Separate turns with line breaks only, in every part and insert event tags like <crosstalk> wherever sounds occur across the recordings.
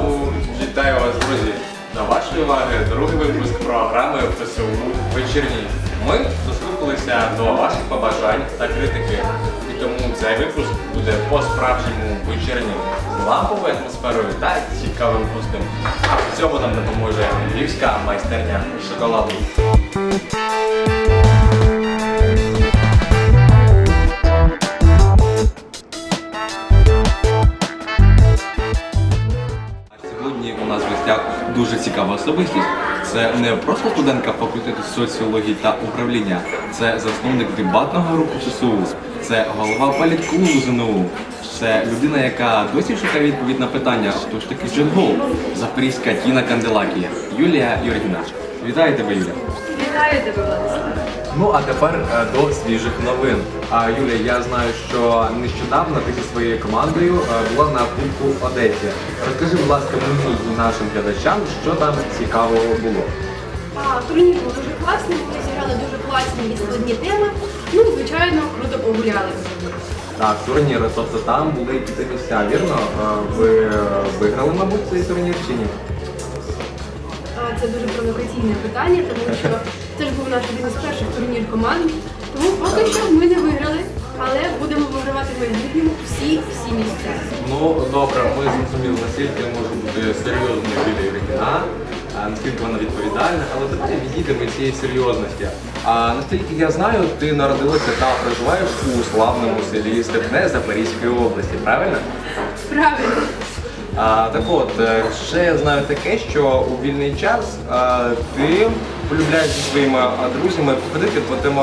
знову вітаю вас, друзі. До вашої уваги другий випуск програми ФСУ вечірні. Ми дослухалися до ваших побажань та критики. І тому цей випуск буде по-справжньому вечірнім з ламповою атмосферою та цікавим гостем. А в цьому нам допоможе львівська майстерня шоколаду. Цікава особистість. Це не просто студентка факультету соціології та управління, це засновник дебатного руху ССУ, це голова політклубу ЗНУ, це людина, яка досі шукає відповідь на питання, хто ж такий Джингол, запорізька Тіна Канделакія, Юлія Юргіна. Вітаю тебе, Юлія.
Вітаю тебе, Владислав.
Ну а тепер е, до свіжих новин. А Юлія, я знаю, що нещодавно ти зі своєю командою е, була на кубку в Одесі. Розкажи, будь ласка, мені і нашим глядачам, що там цікавого було.
А, турнір був дуже класний, ми зіграли дуже класні і складні теми. Ну, звичайно, круто погуляли.
Так, турнір, тобто там були п'яти місця, вірно? Ви е, виграли, мабуть, цей турнір чи ні?
А, Це дуже провокаційне питання, тому що це ж був наш один із перших турнір команд. Тому поки що ми не виграли, але будемо вигравати в майбутньому всі всі місця.
Ну добре, ми зрозуміли, наскільки може бути серйозною Юлія Юргіна, наскільки вона відповідальна, але давай відійдемо цієї серйозності. А наскільки я знаю, ти народилася та проживаєш у славному селі Степне Запорізької області, правильно?
Правильно.
А, так от, е, ще я знаю таке, що у вільний час а, ти полюбляєш зі своїми друзями походити по тим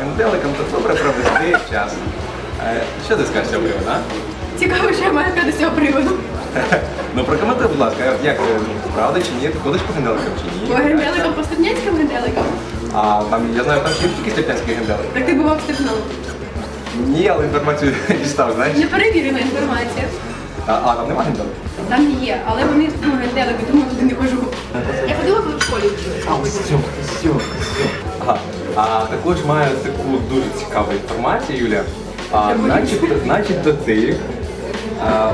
генделикам та добре провести час. Е, Що ти скажеш цього приводу, а?
Цікаво, що я маю сказати з цього приводу. <laughs>
Ну прокоментуй, будь ласка, як е, правда чи ні? Ти ходиш по генделикам чи ні?
По генделикам, по степняцьким генделикам.
А там я знаю, там ще є тільки степнянські генделики.
Так ти бував в.
Ні, але інформацію <laughs> дістав, знаєш?
Неперевірена інформація.
А, а там немає генделиків?
Там є, але вони ну, генделики, тому я туди не хожу. Я ходила, коли в школі вчилася.
А ось. Ага. А також маю таку дуже цікаву інформацію, Юля. А, начебто, начебто ти, а,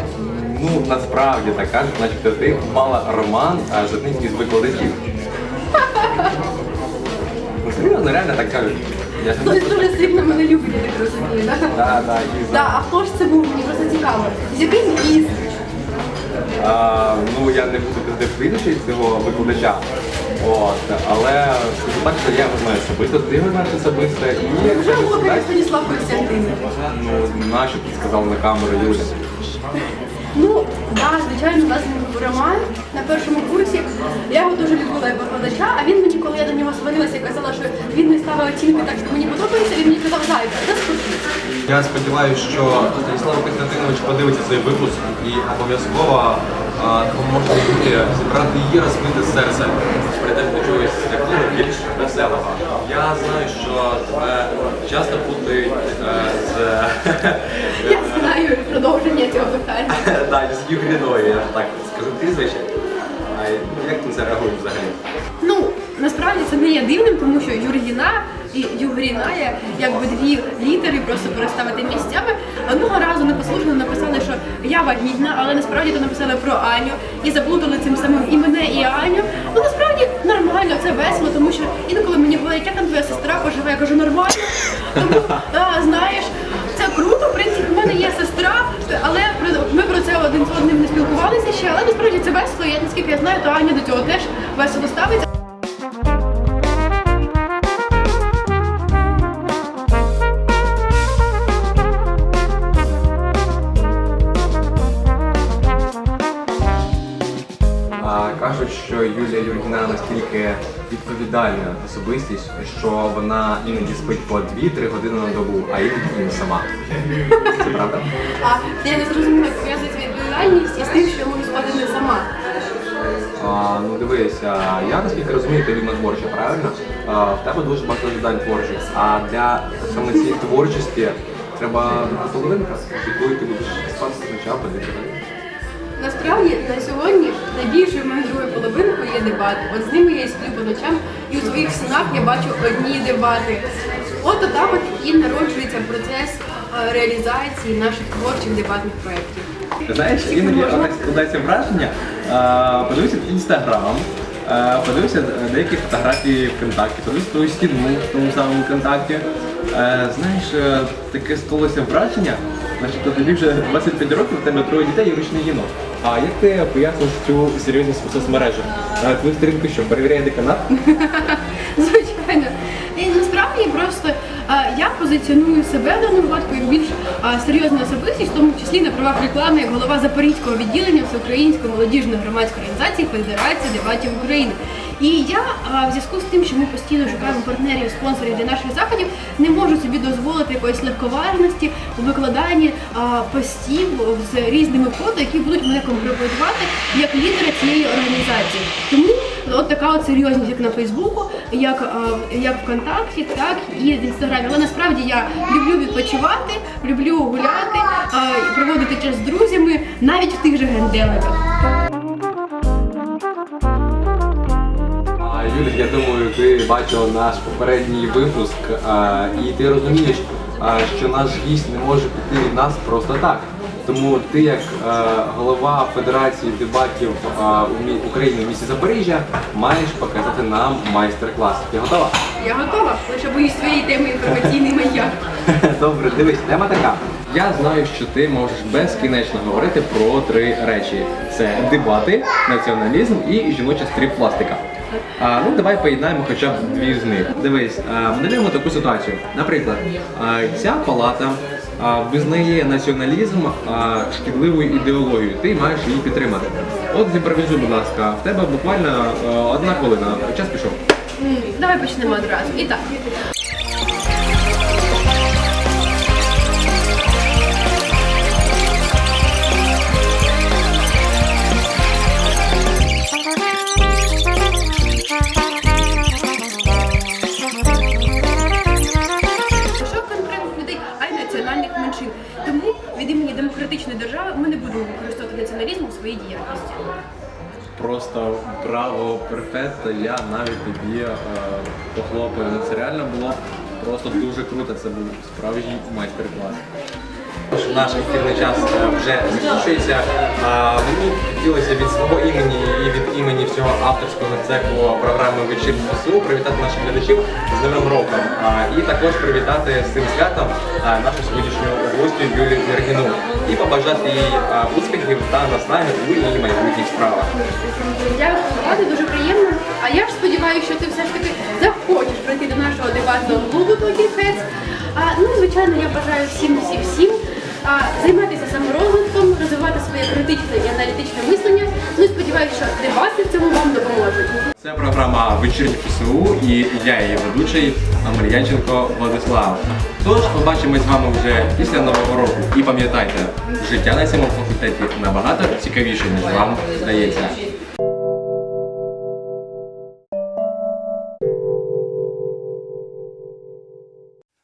ну насправді так кажуть, начебто ти мала роман а, з одним із викладачів. Ну серйозно, реально так кажуть. Я ж не
Хтось дуже сильно мене любить, я так розумію. Да?
Да, да, і за-
Да, а хто ж це був? Мені просто цікаво. З яким міст?
А, ну я не буду казати прізвище цього викладача. От, але скажу так, що я його знаю особисто, ти його знаєш особисто. І якщо
Вже було Станіслав Костянтин.
ну нащо ти сказав на камеру Юля?
Ну, да, звичайно, у нас був роман на першому курсі. Я його дуже любила як викладача, а він мені, коли я до нього сварилася і казала, що він не ставив оцінки так, як мені подобається, він мені казав, зайка, заспокійся.
Я сподіваюся, що Станіслав Костянтинович подивиться цей випуск і обов'язково а, допоможе Юлі зібрати її розбите серце, прийдеш до чогось такого більш веселого. Я знаю, що тебе часто путають е, з <laughs>
Я знаю продовження цього питання. <laughs>
Так, з Югріною, я так скажу прізвище. Як ти це реагуєш взагалі?
Ну, насправді це не є дивним, тому що Юргіна і Югріна є якби дві літери, просто переставити місцями. Одного разу непослушно написали, що я вагітна, але насправді то написали про Аню і заплутали цим самим і мене, і Аню. Ну насправді нормально, це весело, тому що інколи мені говорять, як там твоя сестра поживе, я кажу, нормально. Тому а, знаєш, це круто. В принципі, в мене є сестра, але ми про це один з одним не спілкувалися ще. Але насправді це весело. Я наскільки я знаю, то Аня до цього теж весело ставиться.
Кажуть, що Юлія Юргіна настільки відповідальна особистість, що вона іноді спить по 2-3 години на добу, а іноді сама. Це правда?
А я не зрозуміла, як пов'язується відповідальність із тим, що я можу спати не сама.
А, ну дивись, а, я наскільки розумію, ти людина творча, правильно? А, в тебе дуже багато завдань творчих. А для саме цієї творчості треба половинка, якою ти будеш спати спочатку, а не
Насправді на сьогодні найбільшою моєю другою половинкою є дебати. От з ними я і сплю по ночам, і у своїх снах я бачу одні дебати. От отак от і народжується процес е, реалізації наших творчих дебатних проєктів.
Знаєш, іноді отак складається враження. е, Подивися інстаграм, е, подивися деякі фотографії ВКонтакті, подивися твою стіну в тому самому ВКонтакті. Е, Знаєш, е, таке склалося враження, значить, то тобі вже 25 років, в тебе троє дітей і ручний єнот. А як ти поясниш цю серйозність у соцмережах? Твою сторінку що, перевіряє деканат?
Позиціоную себе в даному випадку як більш серйозна особистість, в тому числі на правах реклами як голова Запорізького відділення Всеукраїнської молодіжної громадської організації Федерації дебатів України. І я в зв'язку з тим, що ми постійно шукаємо партнерів, спонсорів для наших заходів, не можу собі дозволити якоїсь легковажності у викладанні постів з різними фото, які будуть мене компрометувати як лідера цієї організації. Тому от така от серйозність, як на Фейсбуку, як, е, як ВКонтакті, так і в інстаграмі. Але насправді я люблю відпочивати, люблю гуляти, е, проводити час з друзями, навіть в тих же генделиках.
Юлі, я думаю, ти бачила наш попередній випуск, і ти розумієш, що наш гість не може піти від нас просто так. Тому ти, як а, голова Федерації дебатів а, у України в місті Запоріжжя, маєш показати нам майстер-клас. Ти готова?
Я готова, лише боюсь своєї теми інформаційний маяк. <laughs>
Добре, дивись, тема така. Я знаю, що ти можеш безкінечно говорити про три речі: це дебати, націоналізм і жіноча стріп-пластика. А, ну давай поєднаємо хоча б дві з них. Дивись, моделюємо таку ситуацію. Наприклад, а, ця палата а, визнає націоналізм а, шкідливою ідеологією. Ти маєш її підтримати. От зімпровізуй, будь ласка, в тебе буквально а, одна хвилина. Час пішов.
Давай почнемо одразу. І так.
Браво, перфетто, я навіть тобі е, похлопаю. Це реально було просто дуже круто. Це був справжній майстер-клас. Наш ефірний час е, вже закінчується. Мені хотілося від свого імені і від імені всього авторського цеху програми Вечір ФСУ привітати наших глядачів з Новим роком. І також привітати з цим святом нашу сьогоднішню гостю Юлію Вергіну і побажати їй успіхів та наснаги у її майбутніх справах.
Дякую, дуже приємно. А я ж сподіваюся, що ти все ж таки захочеш прийти до нашого дебатного клубу Heads. А, ну, звичайно, я бажаю всім, всім, всім а, займатися саморозвитком, розвивати своє критичне і аналітичне мислення. Ну і сподіваюся, що дебати в цьому вам допоможуть.
Це програма Вечірні ПСУ» і я її ведучий Амельянченко Владислав. Тож побачимось з вами вже після нового року. І пам'ятайте, життя на цьому факультеті набагато цікавіше, ніж вам здається.